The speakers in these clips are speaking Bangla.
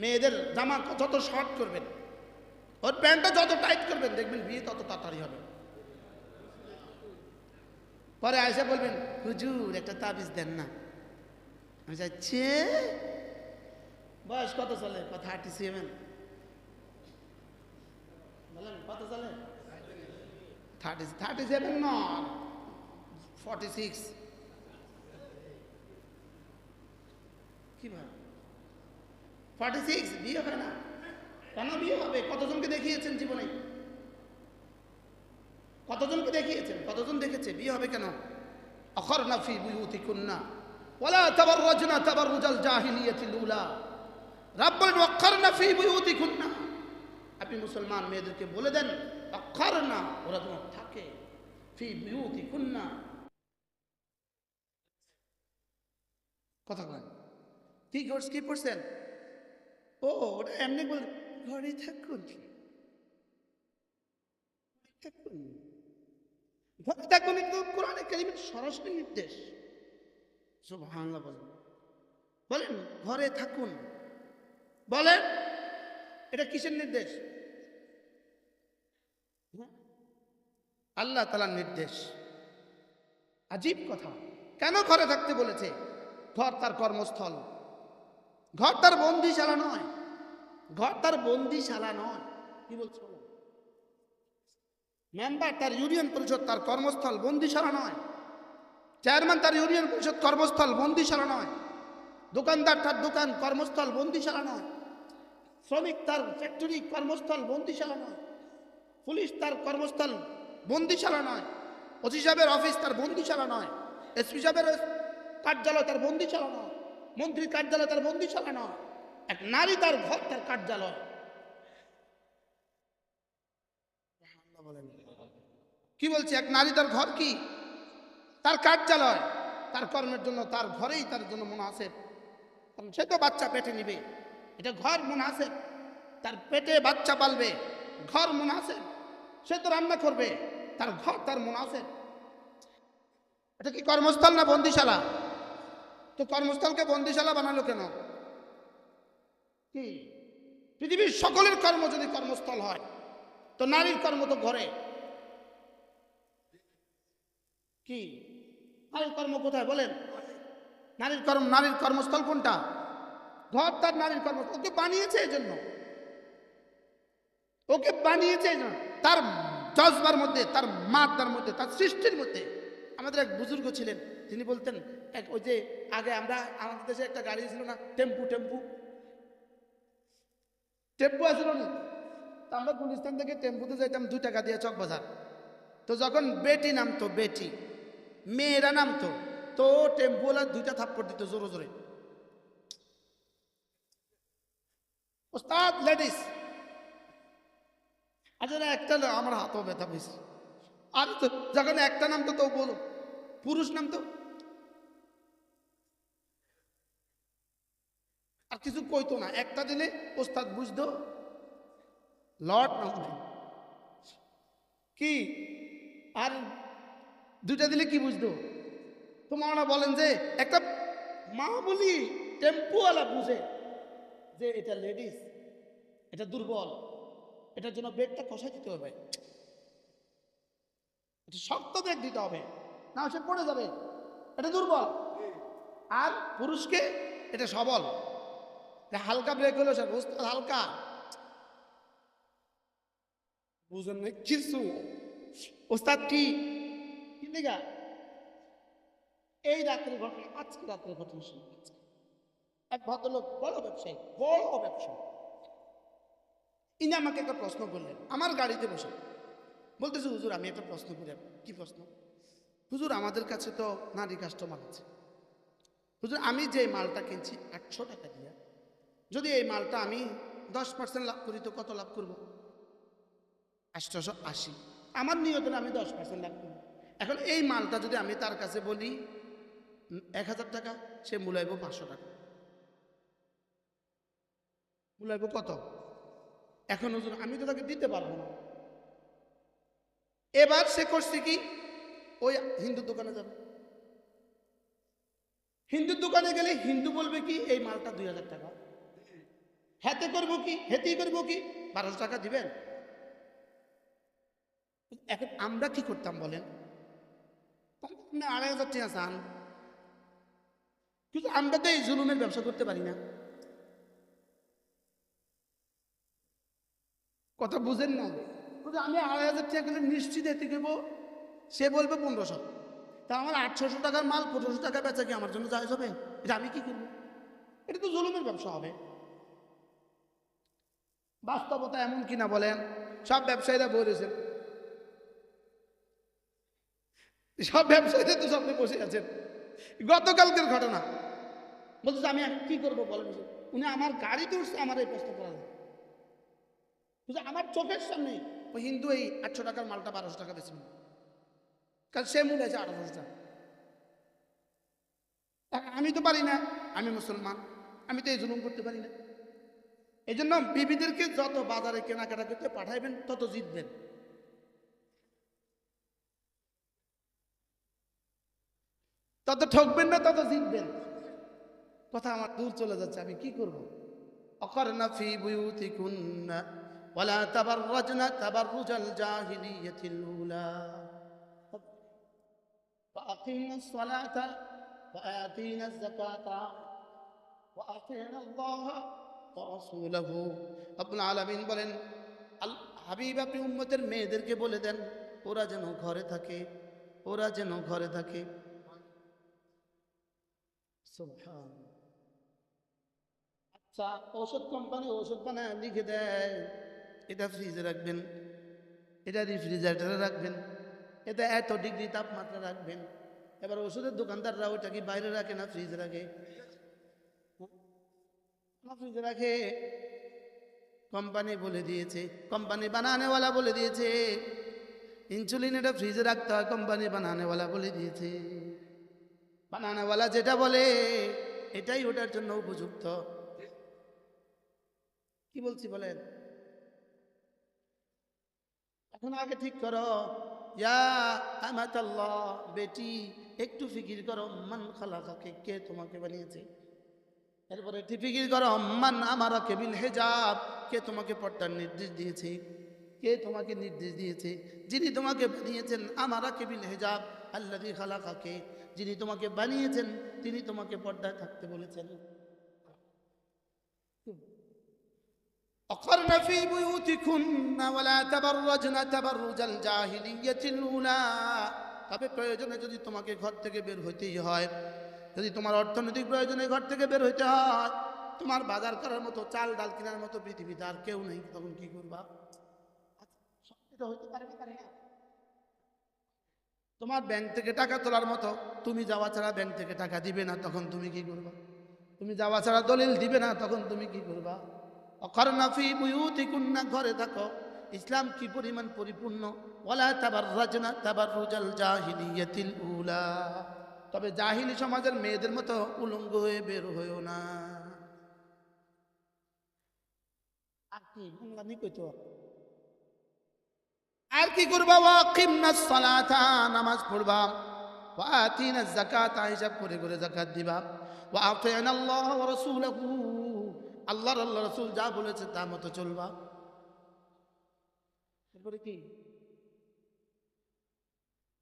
মেয়েদের জামা যত শর্ট করবেন, ওর প্যান্টটা যত টাইট করবেন, দেখবেন বিয়ে তত তাড়াতাড়ি হবে। পরে আয়সা বলবেন, হুজুর, একটা তাবিজ দেন না। আমি যাচ্ছে বয়স কত চলে? থার্টি সেভেন বলেন, কত চলে? থার্টি থার্টি সেভেন না ফর্টি সিক্স। কি ভাই ফর্টি সিক্স বিয়ে হয় না। কেন বিয়ে হবে? কতজনকে দেখিয়েছেন জীবনে? কতজনকে দেখিয়েছেন? কতজন দেখেছে? বিয়ে হবে কেন? অখর নাফি বুয়ুতি কুন্না ওলা তাবার রজনা তাবার রুজাল জাহিলিয়াতিল উলা রাব্বুল অক্ষর নাফি বুয়ুতি কুন্না আপনি মুসলমান, মেয়েদেরকে বলে দেন অক্ষর না ওরা তোমার থাকে। ফি বুয়ুতি কুন্না কথা বলেন। কি কোর্স কি পড়ছেন? ও ওটা এমনি বল ঘরে থাকুন। থাকুন। ঘরে থাকুন কিন্তু কোরআনে কারিমের সরাসরি নির্দেশ। সুবহানাল্লাহ বলেন। বলেন ঘরে থাকুন। বলেন এটা কিসের নির্দেশ? হ্যাঁ? আল্লাহ তালার নির্দেশ। আজীব কথা। কেন ঘরে থাকতে বলেছে? ঘর তার কর্মস্থল। ঘর তার বন্দিশালা নয়। ঘর তার বন্দিশালা নয়। কি বলছো? মেম্বার তার ইউনিয়ন পরিষদ, তার কর্মস্থল বন্দিশালা নয়। চেয়ারম্যান তার ইউনিয়ন পরিষদ, কর্মস্থল বন্দিশালা নয়। দোকানদার তার দোকান, কর্মস্থল বন্দিশালা নয়। শ্রমিক তার ফ্যাক্টরি কর্মস্থল বন্দিশালা নয়। পুলিশ তার কর্মস্থল বন্দিশালা নয়। ওসি সাহেবের অফিস তার বন্দিশালা নয়। এসপি সাহেবের কার্যালয় তার বন্দিশালা নয়। মন্ত্রীর কার্যালয় তার বন্দিশালা নয় এক নারী তার ঘর তার কার্যালয়। কি বলছে? এক নারী তার ঘর কি? তার কার্যালয়। তার কর্মের জন্য তার ঘরেই তার জন্য মুনাসেব। কারণ সে তো বাচ্চা পেটে নিবে। এটা ঘর মুনাসেব। তার পেটে বাচ্চা পালবে। ঘর মুনাসেব। সে তো রান্না করবে। তার ঘর তার মুনাসেব। এটা কি কর্মস্থল না বন্দিশালা? তো কর্মস্থলকে বন্দিশালা বানালো কেন? কি? পৃথিবীর সকলের কর্ম যদি কর্মস্থল হয়, তো নারীর কর্ম তো ঘরে। কি? নারীর কর্ম কোথায় বলেন? নারীর কর্ম, নারীর কর্মস্থল কোনটা? ঘর, তার নারীর কর্ম ওকে বানিয়েছে এই জন্য ওকে বানিয়েছে তার জজবার মধ্যে, তার মাতার মধ্যে, তার সৃষ্টির মধ্যে। আমাদের এক বুজুর্গ ছিলেন যিনি বলতেন, এক, ওই যে আগে আমরা আমাদের দেশে একটা গাড়ি ছিল না, টেম্পু টেম্পু। টেম্পু আসলো না। তা আমরা গুলিস্তান থেকে টেম্পুতে যাইতাম, দুই টাকা দিয়ে চক চকবাজার তো যখন বেটি নামতো, বেটি, মেয়েরা নামতো, তো টেম্পুওয়ালা দুইটা থাপ্পড় দিত জোরে জোরে। ওস্তাদ, লেডিস। আচ্ছা একটা আমার হাতও ব্যথা পেয়েছে আর তো যখন একটা নাম তো তো বলো, পুরুষ নাম তো। আর কিছু কইতো না, একটা দিলে ওস্তাদ বুঝতো, লট নামবে কি? আর দুইটা দিলে কি বুঝতো? তো মাওনা বলেন যে, একটা মা বলি টেম্পুওয়ালা বুঝে যে এটা লেডিস, এটা দুর্বল, এটার জন্য ব্রেকটা কষাই দিতে হবে এটা শক্ত ব্রেক দিতে হবে। না, সে পড়ে যাবে। এটা দুর্বল। আর পুরুষকে এটা সবল। হালকা ব্রেক হলো স্যার, ওস্তাদ হালকা। বুঝেন না কিছু ওস্তাদ কি? কি এই রাত্রের ঘটনা, আজকে রাত্রের ঘটনা শুনে এক ভদ্রলোক, বড় ব্যবসায়ী বড় ব্যবসায়ী। ইনি আমাকে একটা প্রশ্ন করলেন, আমার গাড়িতে বসে। বলতেছে, হুজুর, আমি একটা প্রশ্ন করি, কি প্রশ্ন? হুজুর, আমাদের কাছে তো নারী কাস্টমার আছে। হুজুর, আমি যে মালটা কিনছি আটশো টাকা দিয়ে, যদি এই মালটা আমি দশ পার্সেন্ট লাভ করি, তো কত লাভ করব? আটশোশো আশি। আমার নিয়তনে আমি দশ পার্সেন্ট লাভ করব। এখন এই মালটা যদি আমি তার কাছে বলি, এক হাজার টাকা সে মূলাইব পাঁচশো টাকা। মূলাইব কত? এখন হুজুর, আমি তো তাকে দিতে পারব না। এবার সে করছে কি? ওই হিন্দু দোকানে যাবে। হিন্দুর দোকানে গেলে হিন্দু বলবে কি, এই মালটা দুই হাজার টাকা। হাতে করব কি? হেতেই করব কি? বারোশো টাকা দিবেন? এখন আমরা কি করতাম বলেন? আড়াই হাজার টাকা চান। কিন্তু আমরা তো এই জুলুমের ব্যবসা করতে পারি না। কথা বুঝেন না? বলছে, আমি আড়াই হাজার টাকা করে নিশ্চিত এতে দেবো সে বলবে পনেরোশো। তা আমার আটশোশো টাকার মাল পনেরোশো টাকা বেচা কি আমার জন্য জায়জ হবে? এটা আমি কি করব? এটা তো জুলুমের ব্যবসা হবে। বাস্তবতা এমন কিনা বলেন? সব ব্যবসায়ীরা বলেছেন সব ব্যবসায়ীরা তো সামনে বসে আছেন। গতকালকের ঘটনা। বলছে আমি কি করব বলেন উনি আমার গাড়িতে উঠছে আমার এই প্রশ্ন করা আমার চোখের সামনে হিন্দু এই আটশো টাকার মালটা বারোশো টাকা বেশি কারণ সে মূল আছে আঠারোশো টাকা। আমি তো পারি না। আমি মুসলমান। আমি তো এই জুলুম করতে পারি না। এই জন্য বিবিদেরকে যত বাজারে কেনাকাটা করতে পাঠাইবেন, তত জিতবেন। তত ঠকবেন না, তত জিতবেন। কথা আমার দূর চলে যাচ্ছে, আমি কি করব? করব অকরনা ফি বুয়ুতিকুন্না। ওয়ালা তাবাররাজনা তাবাররুজাল জাহিলিয়াতিল উলা فأقيمنا الصلاة وآتينا الزكاة وأطعنا الله ورسوله আব্বুল আলামিন বলেন আল হাবিব আপনি উম্মতের মেয়েদেরকে বলে দেন ওরা যেন ঘরে থাকে ওরা যেন ঘরে থাকে সুবহান আচ্ছা ওষুধ কোম্পানি ওষুধ বানায় লিখে দেয় এটা ফ্রিজে রাখবেন, এটা রেফ্রিজারেটারে রাখবেন, এটা এত ডিগ্রি তাপমাত্রা রাখবেন। এবার ওষুধের দোকানদাররা ওটা কি বাইরে রাখে না ফ্রিজে রাখে? ফ্রিজে রাখে। কোম্পানি বলে দিয়েছে, কোম্পানি বানানেওয়ালা বলে দিয়েছে। ইনসুলিন এটা ফ্রিজে রাখতে হয়, কোম্পানি বানানেওয়ালা বলে দিয়েছে। বানানেওয়ালা যেটা বলে, এটাই ওটার জন্য উপযুক্ত। কি বলছি বলেন? এখন আগে ঠিক করো। ইয়া বেটি, একটু ফিকির করো। মান খালাকাকে কে তোমাকে বানিয়েছে? এরপরে ফিকির করো। মান আমারা কেবিল হেজাব, কে তোমাকে পর্দার নির্দেশ দিয়েছে? কে তোমাকে নির্দেশ দিয়েছে? যিনি তোমাকে বানিয়েছেন আমারা কেবিল হেজাব আল্লাদি খালাকাকে। যিনি তোমাকে বানিয়েছেন, তিনি তোমাকে পর্দায় থাকতে বলেছেন। অকর্ণ في بيوتكن ولا تبرجن تبرج الجاهلية الأولى। তবে প্রয়োজনে যদি তোমাকে ঘর থেকে বের হইতেই হয়, যদি তোমার অর্থনৈতিক প্রয়োজনে ঘর থেকে বের হইতে হয়, তোমার বাজার করার মতো, চাল ডাল কেনার মতো পৃথিবীতে আর কেউ নেই, তখন কি করবা? না? তোমার ব্যাংক থেকে টাকা তোলার মতো, তুমি যাওয়া ছাড়া ব্যাংক থেকে টাকা দিবে না, তখন তুমি কি করবা? তুমি যাওয়া ছাড়া দলিল দিবে না, তখন তুমি কি করবা? ঘরে থাকো ইসলাম কি পরিমাণ পরিপূর্ণ? তবে জাহিলি সমাজের মেয়েদের মতো উলঙ্গ হয়ে বের হয়েও না। আর কি কি করবা? ওয়াকিমনা নামাজ পড়বা। হিসাব করে করে দিবা। ওয়া আল্লাহ ওয়া আল্লাহর আল্লাহ রাসূল যা বলেছে তা মতো চলবা এরপরে কি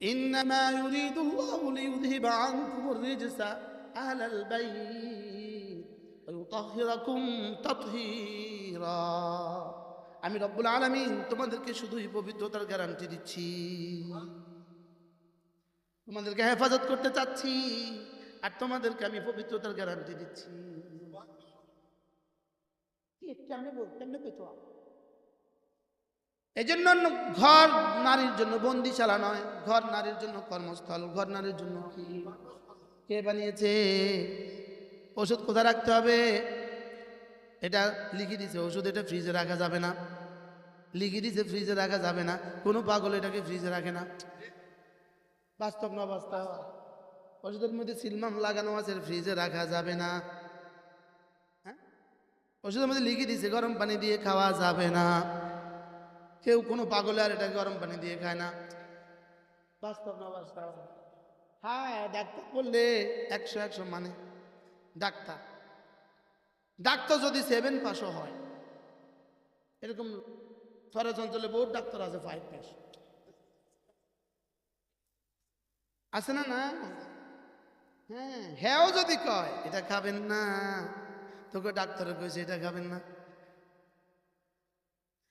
إنما يريد الله ليذهب عنكم الرجس أهل البيت ويطهركم تطهيرا আমি রব্বুল আলামিন তোমাদেরকে শুধুই পবিত্রতার গ্যারান্টি দিচ্ছি তোমাদেরকে হেফাজত করতে চাচ্ছি আর তোমাদেরকে আমি পবিত্রতার গ্যারান্টি দিচ্ছি এই জন্য ঘর নারীর জন্য বন্দিশালা নয়। ঘর নারীর জন্য কর্মস্থল, ঘর নারীর জন্য কি বানিয়েছে? ওষুধ কোথায় রাখতে হবে? এটা লিখে দিছে, ওষুধ এটা ফ্রিজে রাখা যাবে না। লিখে দিছে ফ্রিজে রাখা যাবে না। কোনো পাগল এটাকে ফ্রিজে রাখে না। বাস্তব না বাস্তব? ওষুধের মধ্যে সিলমাম লাগানো আছে ফ্রিজে রাখা যাবে না। ওষুধের মধ্যে লিখে দিছে গরম পানি দিয়ে খাওয়া যাবে না। কেউ কোনো পাগলে আর এটা গরম পানি দিয়ে খায় না। বাস্তব না বাস্তব? হ্যাঁ ডাক্তার বললে একশো একশো মানে। ডাক্তার ডাক্তার যদি সেভেন পাশও হয়, এরকম ফরেজ অঞ্চলে বহুত ডাক্তার আছে ফাইভ পাস আছে না না? হ্যাঁ হ্যাঁও যদি কয়, এটা খাবেন না। তোকে ডাক্তারে কইছে, এটা খাবেন না।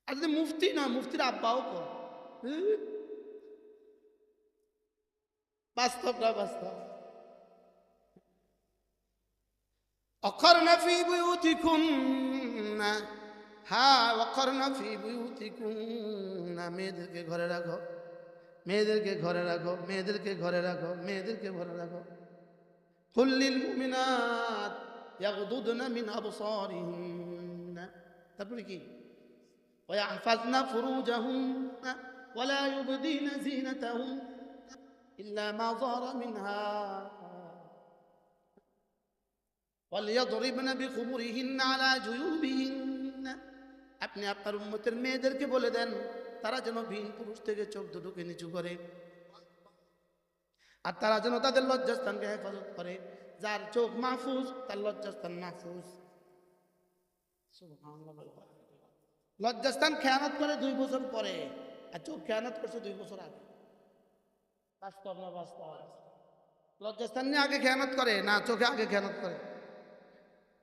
আর যদি মুফতি না, মুফতির আব্বাও কয় হুঁ। বাস্তব না বাস্তব? অকর্ণ ফি বুয়ুতিকুন হ্যাঁ অকর্ণ ফি বুয়ুতিকুন মেয়েদেরকে ঘরে রাখো, মেয়েদেরকে ঘরে রাখো, মেয়েদেরকে ঘরে রাখো, মেয়েদেরকে ঘরে রাখো। কুল্লিল মুমিনাত ইয়াগদুদনা মিন আবসারিহিন তারপরে কি ويحفظن فروجهن ولا يبدين زينتهن إلا ما ظهر منها وليضربن بخمرهن على جيوبهن আপনি আপনার উম্মতের মেয়েদেরকে বলে দেন তারা যেন ভিন পুরুষ থেকে চোখ দুটোকে নিচু করে আর তারা যেন তাদের লজ্জাস্থানকে হেফাজত করে যার চোখ মাহফুজ, তার লজ্জাস্থান মাহফুজ। লজ্জাস্থান খেয়ানত করে দুই বছর পরে, আর চোখ খেয়ানত করছে দুই বছর আগে। বাস্তব না বাস্তব? লজ্জাস্থান নিয়ে আগে খেয়ানত করে, না চোখে আগে খেয়ানত করে?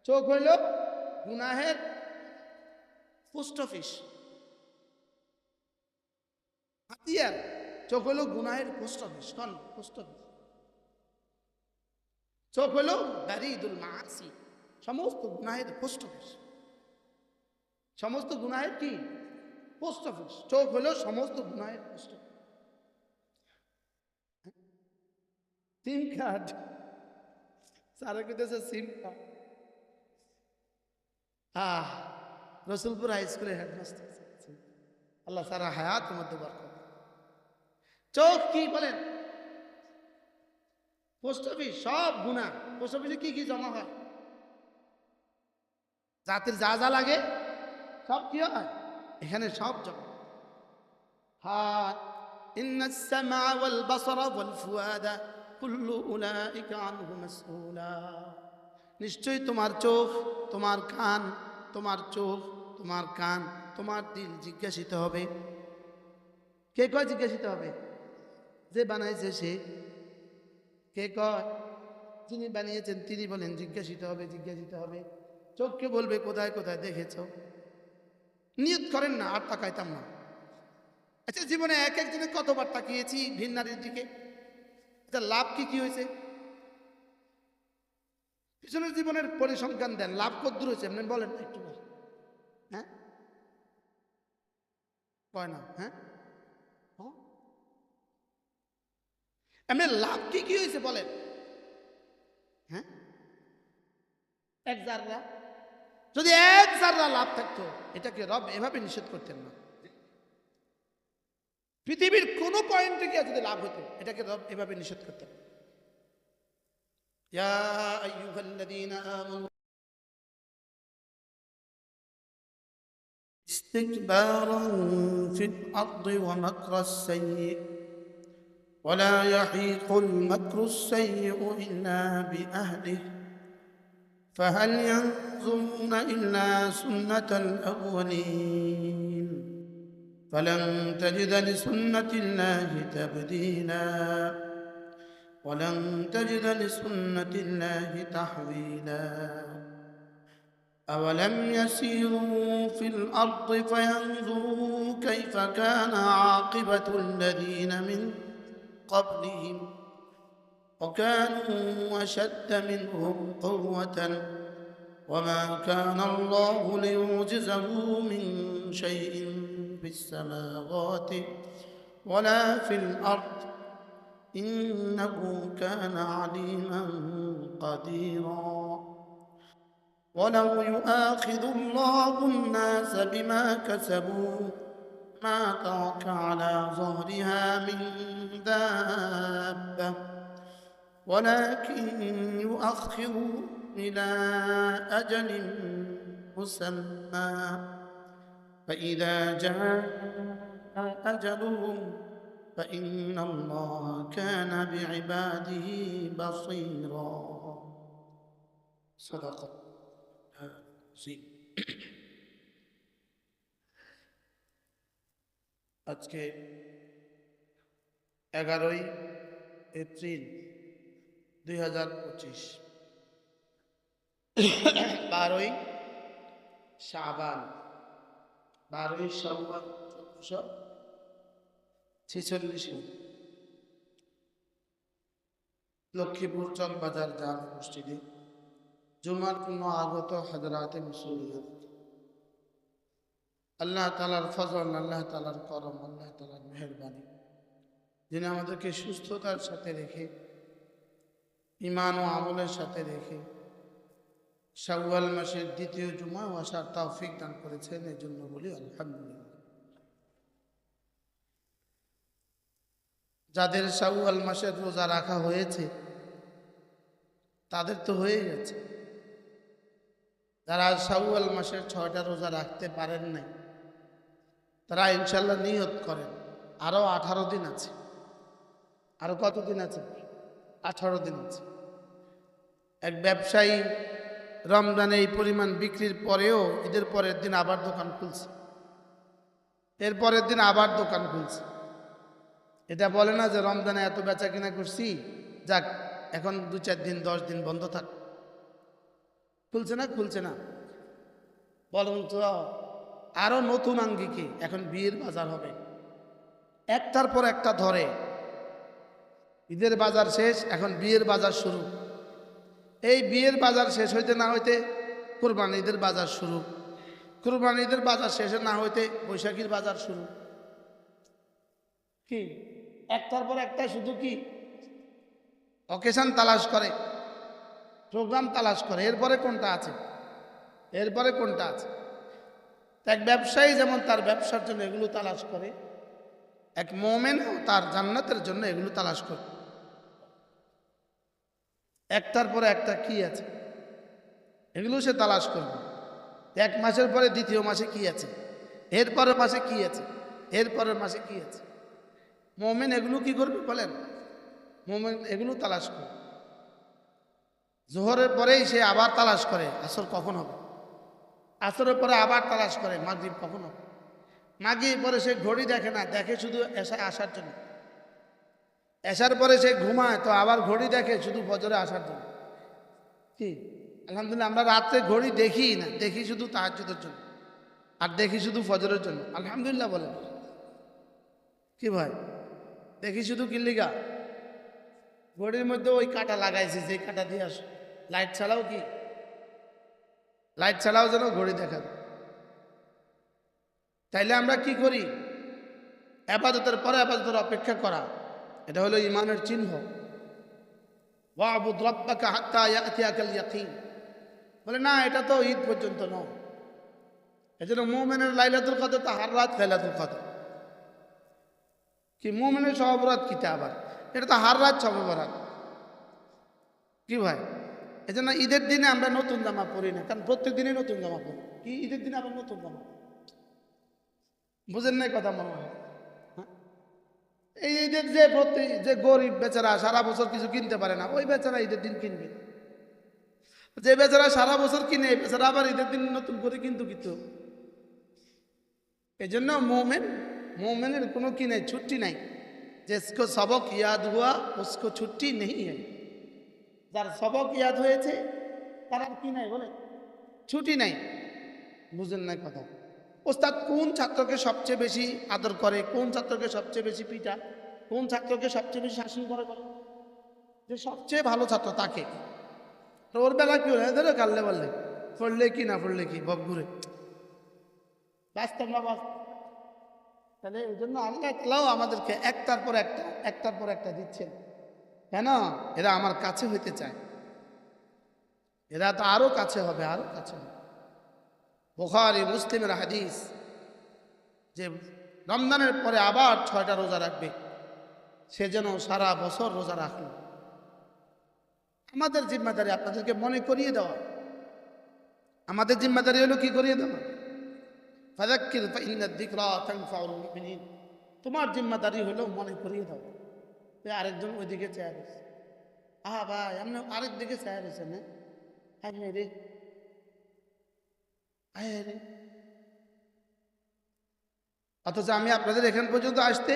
চোখ হইল গুনাহের পোস্ট অফিস। হাতিয়ার। চোখ হইল গুনাহের পোস্ট অফিস। কন পোস্ট অফিস? চোখ হইল বারিদুল মাসি সমস্ত গুনাহের অফিস সমস্ত গুনাহের কি? পোস্ট অফিস চোখ হইল সমস্ত গুনাহের পোস্ট সিম কার্ড। সারা কেটেছে সিম কার্ড। আহ, রসুলপুর হাই স্কুলের হেডমাস্টার। আল্লাহ সারা হায়াত মধ্যে বার চোখ কি বলেন? পোস্ট অফিস, সব গুণা পোস্ট অফিসে কি কি জমা হয়? জাতির যা যা লাগে, সব কি হয়? এখানে সব জমা। হ্যাঁ নিশ্চয় তোমার চোখ, তোমার কান, তোমার চোখ, তোমার কান, তোমার দিল জিজ্ঞাসিত হবে। কে কয় জিজ্ঞাসিত হবে? যে বানাইছে সে। কে কয়? যিনি বানিয়েছেন তিনি বলেন, জিজ্ঞাসিত হবে জিজ্ঞাসিত হবে। চোখকে বলবে, কোথায় কোথায় দেখেছ? নিয়ত করেন না, আর তাকাইতাম না। আচ্ছা জীবনে এক একজনে কতবার তাকিয়েছি ভিন নারীর দিকে? আচ্ছা লাভ কি কি হয়েছে? পিছনের জীবনের পরিসংখ্যান দেন, লাভ কদ্দূর হয়েছে? এমনি বলেন একটু হ্যাঁ? কয় না হ্যাঁ? এমনি লাভ কি কি হয়েছে বলেন হ্যাঁ এক জাররা যদি এক জাররা লাভ থাকতো এটাকে রব এভাবে নিষেধ করতেন না পৃথিবীর কোনো পয়েন্টে গিয়ে যদি লাভ হতো এটাকে রব এভাবে নিষেধ করতেন না। يا أيها الذين آمنوا استكبارا في الأرض ومكر السيء ولا يحيق المكر السيء إلا بأهله. فهل ينظرون إلا سنة الأولين؟ فلن تجد لسنة الله تبديلاً. ولن تجد لسنة الله تحويلا. أولم يسيروا في الأرض فينظروا كيف كان عاقبة الذين من قبلهم وكانوا أشد منهم قوة وما كان الله ليعجزه من شيء في السماوات ولا في الأرض. إنه كان عليما قديرا. ولو يؤاخذ الله الناس بما كسبوا ما ترك على ظهرها من دابة ولكن يؤخر إلى أجل مسمى. فإذا جاء أجلهم فإن الله كان بعباده بصيرا. صدق. الله. আজকে এগারোই এপ্রিল দুই হাজার পঁচিশ। বারোই শাবান। বারোই শাবান চোদ্দশো ছেচল্লিশ লক্ষ্মীপুর চকবাজার জাম মসজিদে জুমার জন্য আগত হাজরাতে মুসলিয়াত আল্লাহ তালার ফজল, আল্লাহ তালার করম, আল্লাহ তালার মেহরবানি। যিনি আমাদেরকে সুস্থতার সাথে রেখে ইমান ও আমলের সাথে রেখে শাওয়াল মাসের দ্বিতীয় জুমা ও আসার তৌফিক দান করেছেন এই জন্য বলি আলহামদুলিল্লাহ। যাদের শাওয়াল মাসের রোজা রাখা হয়েছে, তাদের তো হয়ে গেছে। যারা শাওয়াল মাসের ছয়টা রোজা রাখতে পারেন নাই তারা ইনশাল্লাহ নিয়ত করেন। আরও আঠারো দিন আছে। আরও কত দিন আছে? আঠারো দিন আছে। এক ব্যবসায়ী রমজানে এই পরিমাণ বিক্রির পরেও ঈদের পরের দিন আবার দোকান খুলছে। এর পরের দিন আবার দোকান খুলছে। এটা বলে না যে রমজানে এত বেচা কিনা করছি, যাক, এখন দু চার দিন, দশ দিন বন্ধ থাক। খুলছে না? খুলছে না। বলুন তো আরও নতুন আঙ্গিকে এখন বিয়ের বাজার হবে। একটার পর একটা ধরে। ঈদের বাজার শেষ, এখন বিয়ের বাজার শুরু। এই বিয়ের বাজার শেষ হইতে না হইতে কোরবান ঈদের বাজার শুরু। কোরবান ঈদের বাজার শেষে না হইতে বৈশাখীর বাজার শুরু। কি? একটার পর একটা শুধু কি? অকেশন তালাশ করে, প্রোগ্রাম তালাশ করে। এরপরে কোনটা আছে? এরপরে কোনটা আছে? এক ব্যবসায়ী যেমন তার ব্যবসার জন্য এগুলো তালাশ করে, এক মোমেনও তার জান্নাতের জন্য এগুলো তালাশ করে। একটার পরে একটা কি আছে? এগুলো সে তালাশ করবে। এক মাসের পরে দ্বিতীয় মাসে কি আছে? এরপরের মাসে কি আছে? এরপরের মাসে কি আছে? মোমেন এগুলো কি করবে বলেন? মোমেন এগুলো তালাশ করে জোহরের পরেই সে আবার তালাশ করে, আসর কখন হবে? আসরের পরে আবার তালাশ করে মাগরিব কখনো? মাগরিব পরে সে ঘড়ি দেখে না, দেখে শুধু এসায় আসার জন্য। এসার পরে সে ঘুমায়, তো আবার ঘড়ি দেখে শুধু ফজরে আসার জন্য। কি? আলহামদুলিল্লাহ, আমরা রাত্রে ঘড়ি দেখি না দেখি শুধু তাহাজুদের জন্য, আর দেখি শুধু ফজরের জন্য। আলহামদুলিল্লাহ বলেন কি ভাই? দেখি শুধু কিল্লিগা ঘড়ির মধ্যে ওই কাটা লাগাইছে যে কাটা দিয়ে আস। লাইট ছাড়াও কি? লাইট ছাড়াও যেন ঘড়ি দেখা তাইলে আমরা কি করি? আপাততের পরে আপাততের অপেক্ষা করা। এটা হলো ইমানের চিহ্ন। বলে, না, এটা তো ঈদ পর্যন্ত নয়। এজন্য মোমেনের লাইলাতুল কদর তো হার রাত লাইলাতুল কদর। কি মোমেনের সহবরাত কিতে আবার? এটা তো হার রাত সহবরাত কি ভাই? এই জন্য ঈদের দিনে আমরা নতুন জামা পরি না, কারণ প্রত্যেক দিনে নতুন জামা পরি। কি? ঈদের দিনে আবার নতুন জামা বুঝেন নাই কথা মনে হয়? হ্যাঁ? এই ঈদের যে প্রতি যে গরিব বেচারা সারা বছর কিছু কিনতে পারে না, ওই বেচারা ঈদের দিন কিনবে। যে বেচারা সারা বছর কিনে বেচারা আবার ঈদের দিন নতুন করে কিন্তু কিন্তু এই জন্য মোমেন মোমেনের কোনো কিনে ছুটি নাই। যে সবক ইয়াদ হুয়া উসকো ছুটি নেই। হয় যার সবক ইয়াদ হয়েছে তার আর কি নাই বলে ছুটি নাই। বুঝেন না কথা। ওস্তাদ কোন ছাত্রকে সবচেয়ে বেশি আদর করে? কোন ছাত্রকে সবচেয়ে বেশি পিটা? কোন ছাত্রকে সবচেয়ে বেশি শাসন করে বলে? যে সবচেয়ে ভালো ছাত্র তাকে। তো ওর বেলা কি হলে? ধরো কাললে বললে পড়লে কি না পড়লে কি? বক ঘুরে। বাস্তব না বাস্তব তাহলে এই জন্য আল্লাহ তালাও আমাদেরকে একটার পর একটা একটার পর একটা দিচ্ছেন। কেন? এরা আমার কাছে হইতে চায়। এরা তো আরও কাছে হবে, আরও কাছে হবে। বোখারি, মুসলিমের হাদিস যে রমজানের পরে আবার ছয়টা রোজা রাখবে, সে যেন সারা বছর রোজা রাখল আমাদের জিম্মাদারি আপনাদেরকে মনে করিয়ে দেওয়া। আমাদের জিম্মাদারি হলো কি করিয়ে দেওয়া? তোমার জিম্মাদারি হলো মনে করিয়ে দাও এ আরেকজন ওইদিকে চেয়ার আছে। আহা ভাই, আপনি আরেক দিকে চেয়ার আছে না হ্যাঁ হ্যাঁ রে। রে। অথচ আমি আপনাদের এখান পর্যন্ত আসতে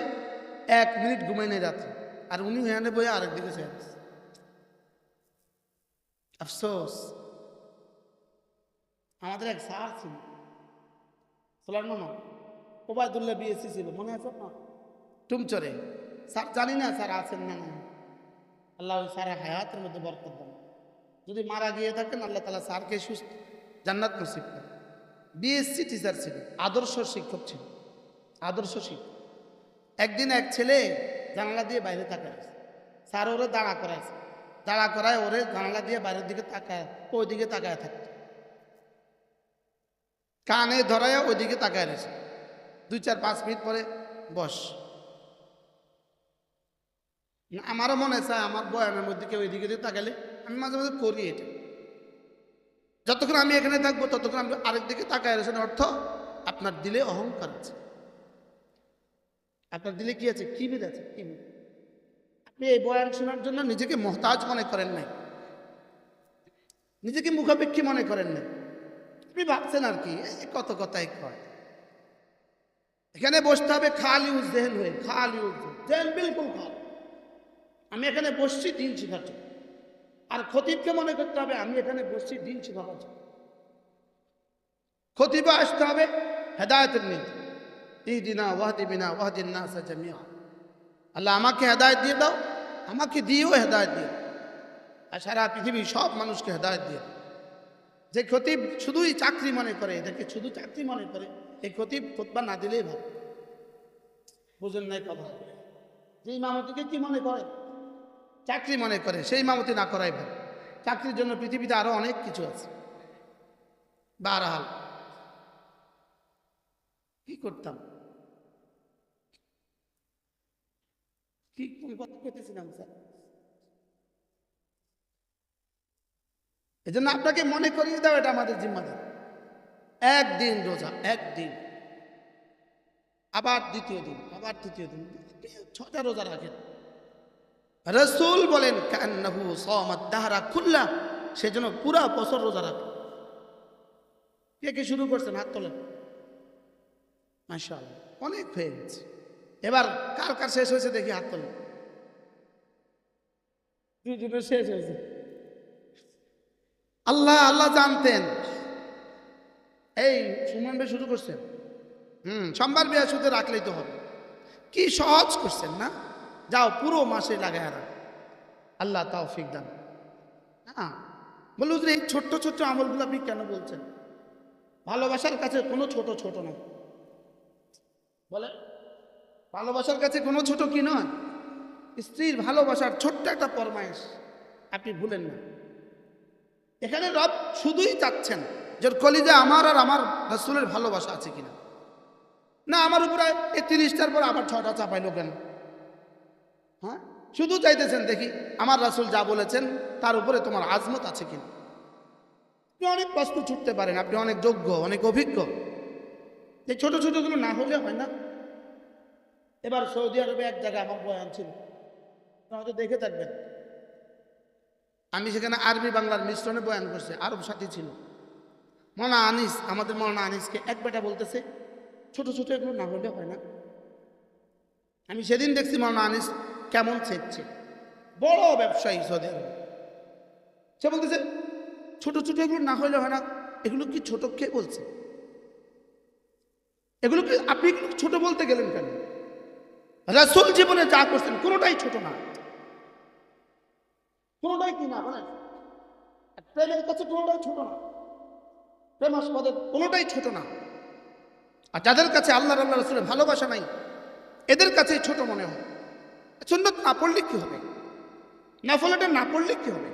এক মিনিট ঘুমাই নেই রাত্রে, আর উনি এখানে বই আরেক দিকে চেয়ে আছে। আফসোস। আমাদের এক স্যার ছিল, সোলার মামা, ওবায়দুল্লাহ বিএসসি ছিল, মনে আছে না টুমচরে। স্যার, জানি না স্যার আছেন না না আল্লাহ ওই স্যারের হায়াতের মধ্যে বরকত দেন। যদি মারা গিয়ে থাকেন, আল্লাহ তালা স্যারকে সুস্থ জান্নাত নসিব করেন। বিএসসি টিচার ছিল আদর্শ শিক্ষক ছিল আদর্শ শিক্ষক। একদিন এক ছেলে জানালা দিয়ে বাইরে তাকায়। স্যার ওরে দাঁড়া করাইছে। দাঁড়া করায় ওরে জানালা দিয়ে বাইরের দিকে তাকায় ওই দিকে তাকায় থাকতো। কানে ধরায় ওই দিকে তাকায় রয়েছে। দুই চার পাঁচ মিনিট পরে বস। আমারও মনে চায়, আমার বয়ানের মধ্যে কেউ ওইদিকে দিয়ে তাকালে আমি মাঝে মাঝে করি এটা। যতক্ষণ আমি এখানে থাকব, ততক্ষণ আমি আরেক দিকে তাকায় রয়েছেন অর্থ আপনার দিলে অহংকার আছে। আপনার দিলে কি আছে? কি কিবির আছে? কিবির আপনি এই বয়ান শোনার জন্য নিজেকে মহতাজ মনে করেন নাই। নিজেকে মুখাপেক্ষী মনে করেন নাই। আপনি ভাবছেন আর কি কত কথাই কয়। এখানে বসতে হবে খালি উজ্জেহেন হয়ে, খালি উজ্জেহেন জেহেন বিলকুল খালি। আমি এখানে বসছি দিন শিখাচ্ছি আর খতিবকে মনে করতে হবে, আমি এখানে বসছি দিন শিখাচ্ছি খতিবে আসতে হবে হেদায়তের নীতি ওয়াহদি বিনা ওয়াহদিন নাসা জামিয়া আল্লাহ আমাকে হেদায়ত দিয়ে দাও, আমাকে দিয়েও হেদায়ত দিয়ে আর সারা পৃথিবীর সব মানুষকে হেদায়ত দিয়ে যে খতিব শুধুই চাকরি মনে করে, এদেরকে শুধু চাকরি মনে করে, এই খতিব খোতবা না দিলেই ভালো। বুঝেন নাই কথা? যে ইমামতিকে কি মনে করে? চাকরি মনে করে, সেই ইমামতি না করাই ভালো। চাকরির জন্য পৃথিবীতে আরও অনেক কিছু আছে। বারহাল। কি করতাম? করতেছিলাম স্যার? আপনাকে মনে করিয়ে দাও, এটা আমাদের জিম্মাদার। একদিন রোজা, একদিন। আবার দ্বিতীয় দিন, আবার তৃতীয় দিন। ছটা রোজা রাখেন। রসুল বলেন কান্নাহু সমাদ দাহারা খুল্লা সেজন্য পুরা বছর রোজা রাখেন কে কে শুরু করছেন? হাত তোলেন। মাশাল অনেক হয়ে গেছে। এবার কার কার শেষ হয়েছে দেখি হাত তোলেন। দুজনের শেষ হয়েছে। আল্লাহ আল্লাহ জানতেন। এই সুমন ভাই শুরু করছেন। হুম সোমবার বিয়া শুধু রাখলেই তো হবে। কি সহজ করছেন না? যাও পুরো মাসে লাগায় রাখ আল্লাহ তাওফিক দান। হ্যাঁ বলল হুজুর, এই ছোট্ট ছোট্ট আমলগুলো আপনি কেন বলছেন? ভালোবাসার কাছে কোনো ছোট ছোট নয়। বলে ভালোবাসার কাছে কোনো ছোট কি নয়? স্ত্রীর ভালোবাসার ছোট্ট একটা ফরমাইশ আপনি ভুলেন না। এখানে রব শুধুই চাচ্ছেন যে কলিজে আমার আর আমার রসুলের ভালোবাসা আছে কিনা? না আমার উপরে এই তিরিশটার পর আবার ছটা চাপাইলো কেন? হ্যাঁ? শুধু চাইতেছেন দেখি আমার রাসুল যা বলেছেন, তার উপরে তোমার আজমত আছে কিনা? আপনি অনেক প্রশ্ন ছুটতে পারেন, আপনি অনেক যোগ্য, অনেক অভিজ্ঞ। এই ছোট ছোটগুলো না হলে হয় না। এবার সৌদি আরবে এক জায়গায় আমার বয়ান ছিল। হয়তো দেখে থাকবেন। আমি সেখানে আরবি বাংলার মিশ্রণে বয়ান করছি, আরব সাথী ছিল। মনা আনিস, আমাদের মনা আনিসকে এক বেটা বলতেছে, ছোট ছোট এগুলো না হলে হয় না। আমি সেদিন দেখছি মনা আনিস কেমন ছেপছে বড় ব্যবসায়ী সৌদি। আরবে সে বলতেছে, ছোট ছোট এগুলো না হলে হয় না। এগুলো কি ছোট কে বলছে? এগুলো কি, আপনি ছোট বলতে গেলেন কেন? রাসুল জীবনে যা করছেন, কোনোটাই ছোট না। কোনোটাই কি না বলেন আর প্রেমের কাছে কোনোটাই ছোট না। প্রেমাস্পদের কোনোটাই ছোট না। আর যাদের কাছে আল্লাহ আল্লাহ রসুলের ভালোবাসা নাই, এদের কাছে ছোট মনে হয়। সুন্নত না পড়লে কি হবে। না ফলেটা না পড়লে কি হবে।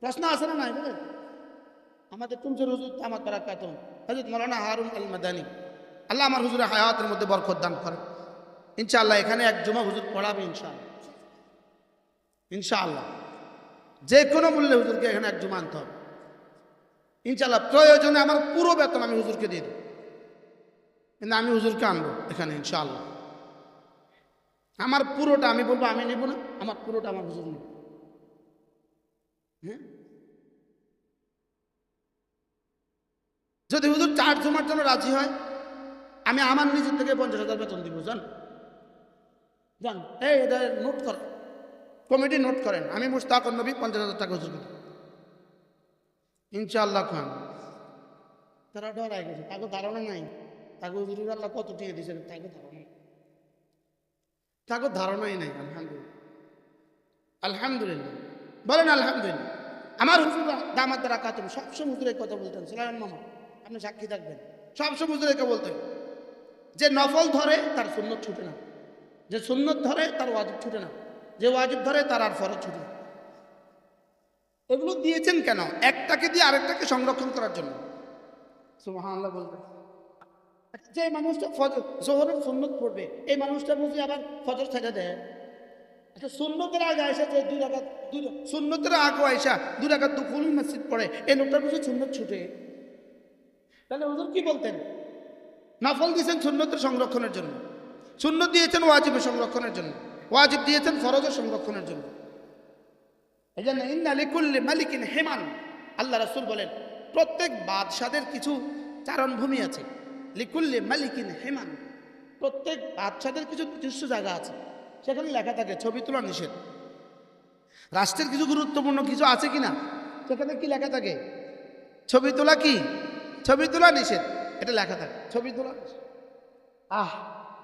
প্রশ্ন আসে না নাই আমাদের তুমসের হুজুর আমার তারা কাতন হজরত মৌলানা হারুন আল মাদানি আল্লাহ আমার হুজুরের হায়াতের মধ্যে বরকত দান করে ইনশাআল্লাহ এখানে এক জমা হুজুর পড়াবে ইনশাআল্লাহ। ইনশাআল্লাহ। যে কোনো মূল্যে হুজুরকে এখানে এক জমা আনতে হবে। ইনশাআল্লাহ প্রয়োজনে আমার পুরো বেতন আমি হুজুরকে দিয়ে দেবো। কিন্তু আমি হুজুরকে আনব এখানে ইনশাআল্লাহ। আমার পুরোটা আমি বলব, আমি নেব না। আমার পুরোটা আমার হুজুর নেব। হ্যাঁ? যদি হুজুর চার জমার জন্য রাজি হয়, আমি আমার নিজের থেকে পঞ্চাশ হাজার বেতন দিব, জান? জান? এই নোট করেন কমিটি নোট করেন। আমি মুস্তাক নবী পঞ্চাশ হাজার টাকা হুজুর ইনশাআল্লাহ খান। তারা ডরাই গেছে। তাকে ধারণা নাই। তাকে হুজুর আল্লাহ কত টিকে দিয়েছেন, তাকে ধারণা। তাকে ধারণাই নাই, আলহামদুলিল্লাহ। আলহামদুলিল্লাহ। বলেন আলহামদুলিল্লাহ। আমার হুজুর দামাত দ্বারা কাতুম সবসময় হুজুরের কথা বলতেন। সালাম মামা আপনি সাক্ষী থাকবেন। সবসময় হুজুরেরকে বলতেন। যে নফল ধরে, তার সুন্নত ছুটে না। যে সুন্নত ধরে, তার ওয়াজিব ছুটে না। যে ওয়াজিব ধরে, তার আর ফরজ ছুটে না। এগুলো দিয়েছেন কেন? একটাকে দিয়ে আরেকটাকে সংরক্ষণ করার জন্য। সুবহানাল্লাহ বলবেন। যে মানুষটা জোহরের সুন্নত পড়বে, এই মানুষটা বুঝি আবার ফজর ছেড়ে দেয়। আচ্ছা সুন্নতের আগে আয়সা যে দুই রাখাত দুই সুন্নতের আগে আয়সা দুই রাখাত মসজিদ পড়ে, এই লোকটার বুঝি সুন্নত ছুটে। তাহলে হুজুর কি বলতেন? নাফল দিয়েছেন সুন্নতের সংরক্ষণের জন্য। সুন্নত দিয়েছেন ওয়াজিবের সংরক্ষণের জন্য। ওয়াজিব দিয়েছেন ফরজের সংরক্ষণের জন্য। এই জন্য ইন্না লিকুল্লি মালিকিন হেমান। আল্লাহ রাসূল বলেন, প্রত্যেক বাদশাদের কিছু চারণভূমি আছে। লিকুল্লি মালিকিন হেমান। প্রত্যেক বাদশাদের কিছু নিজস্ব জায়গা আছে। সেখানে লেখা থাকে, ছবি তোলা নিষেধ। রাষ্ট্রের কিছু গুরুত্বপূর্ণ কিছু আছে কি না সেখানে কি লেখা থাকে? ছবি তোলা কি? ছবি তোলা নিষেধ। এটা লেখা থাকে, ছবি তোলা। আহ,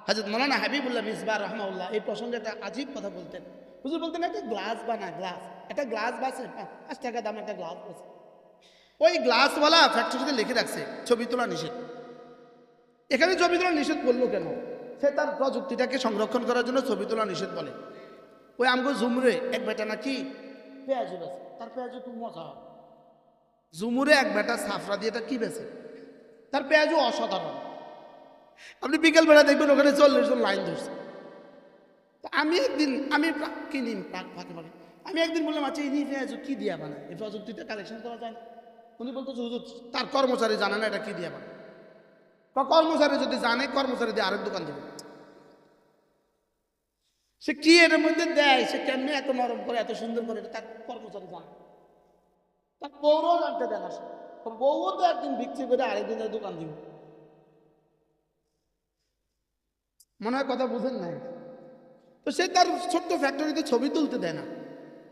হাজরত মৌলানা হাবিবুল্লাহ মিসবা রহমাউল্লাহ এই প্রসঙ্গে একটা আজীব কথা বলতেন। হুজুর বলতেন, একটা গ্লাস বানা গ্লাস। একটা গ্লাস বাসে পাঁচ টাকা দাম একটা গ্লাস বাসে। ওই গ্লাসওয়ালা ফ্যাক্টরিতে লিখে রাখছে, ছবি তোলা নিষেধ। এখানে ছবি তোলা নিষেধ করল কেন? সে তার প্রযুক্তিটাকে সংরক্ষণ করার জন্য ছবি তোলা নিষেধ বলে। ওই আমগো জুমরে এক বেটা নাকি পেঁয়াজু বেছে তার পেঁয়াজু খুব মজা হয়। এক বেটা সাফরা দিয়ে এটা কি বেছে তার পেঁয়াজু অসাধারণ। আপনি বিকেলবেলা দেখবেন ওখানে চল্লিশ জন লাইন ধরছে। আমি একদিন, আমি কিনি, প্রাক ফাঁকে ফাঁকে আমি একদিন বললাম আচ্ছা ইনি পেঁয়াজু কি দিয়া বানায়? এই প্রযুক্তিতে কালেকশন করা যায় না? উনি বলতো তার কর্মচারী জানে না এটা কি দিয়া বানায়। বা কর্মচারী যদি জানে, কর্মচারী দিয়ে আরেক দোকান দেবে। সে কি এর মধ্যে দেয়? সে কেমনি এত নরম করে, এত সুন্দর করে? তার কর্মচারী জানে। তার বউরও জানতে দেয় না বউও তো একদিন বিক্রি করে আরেকদিনের দোকান দিবে। মনে হয় কথা বুঝেন নাই? তো সে তার ছোট্ট ফ্যাক্টরিতে ছবি তুলতে দেয় না।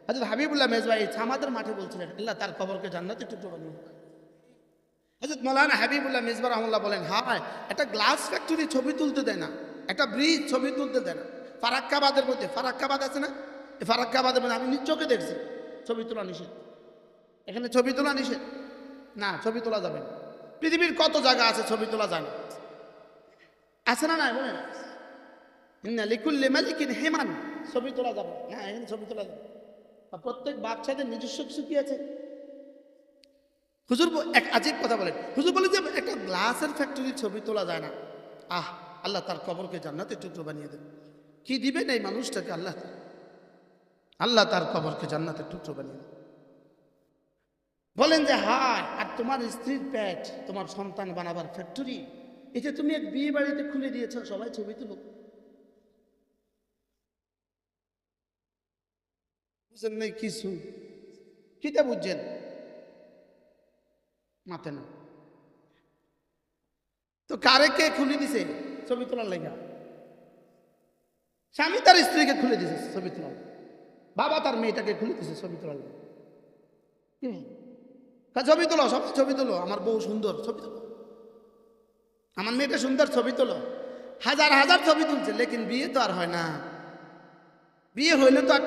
হাজর হাবিবুল্লাহ মেজবাই ছামাদের মাঠে বলছিলেন, আল্লাহ তার খবরকে জান্নাতে টুকরো বানিয়ে হজরত মৌলানা হাবিবুল্লাহ মিসবা রহমুল্লাহ বলেন, হায়, একটা গ্লাস ফ্যাক্টরি ছবি তুলতে দেয় না, একটা ব্রিজ ছবি তুলতে দেয় না। ফারাক্কাবাদের মধ্যে, ফারাক্কাবাদ আছে না? এই ফারাক্কাবাদের মধ্যে আমি নিজ চোখে দেখছি, ছবি তোলা নিষেধ। এখানে ছবি তোলা নিষেধ? না, ছবি তোলা যাবে না। পৃথিবীর কত জায়গা আছে ছবি তোলা যায় না। আছে না না না লিকুল্লে মালিকিন হেমান। ছবি তোলা যাবে না। এখানে ছবি তোলা যাবে প্রত্যেক বাচ্চাদের নিজস্ব কিছু কি আছে? হুজুর এক আজীব কথা বলেন। হুজুর বলে যে একটা গ্লাসের ফ্যাক্টরির ছবি তোলা যায় না। আহ, আল্লাহ তার কবরকে জান্নাতে টুকরো বানিয়ে দেবে কি দিবেন এই মানুষটাকে আল্লাহ? আল্লাহ তার কবরকে জান্নাতে টুকরো বানিয়ে দেবে বলেন যে, হায়, আর তোমার স্ত্রীর প্যাট তোমার সন্তান বানাবার ফ্যাক্টরি এটা তুমি এক বিয়ে বাড়িতে খুলে দিয়েছ, সবাই ছবি তুলো। বুঝেন নাই কিছু? কিতা বুঝছেন মাথে না। তো কারে কে খুলে দিছে? ছবি তোলার লেগা। স্বামী তার স্ত্রীকে খুলে দিছে ছবি তোলার। বাবা তার মেয়েটাকে খুলে দিছে ছবি তোলার তা ছবি তোলো, সব ছবি তোলো। আমার বউ সুন্দর, ছবি তোলো। আমার মেয়েটা সুন্দর, ছবি তোলো। হাজার হাজার ছবি তুলছে, লেকিন বিয়ে তো আর হয় না। বিয়ে হইলে তো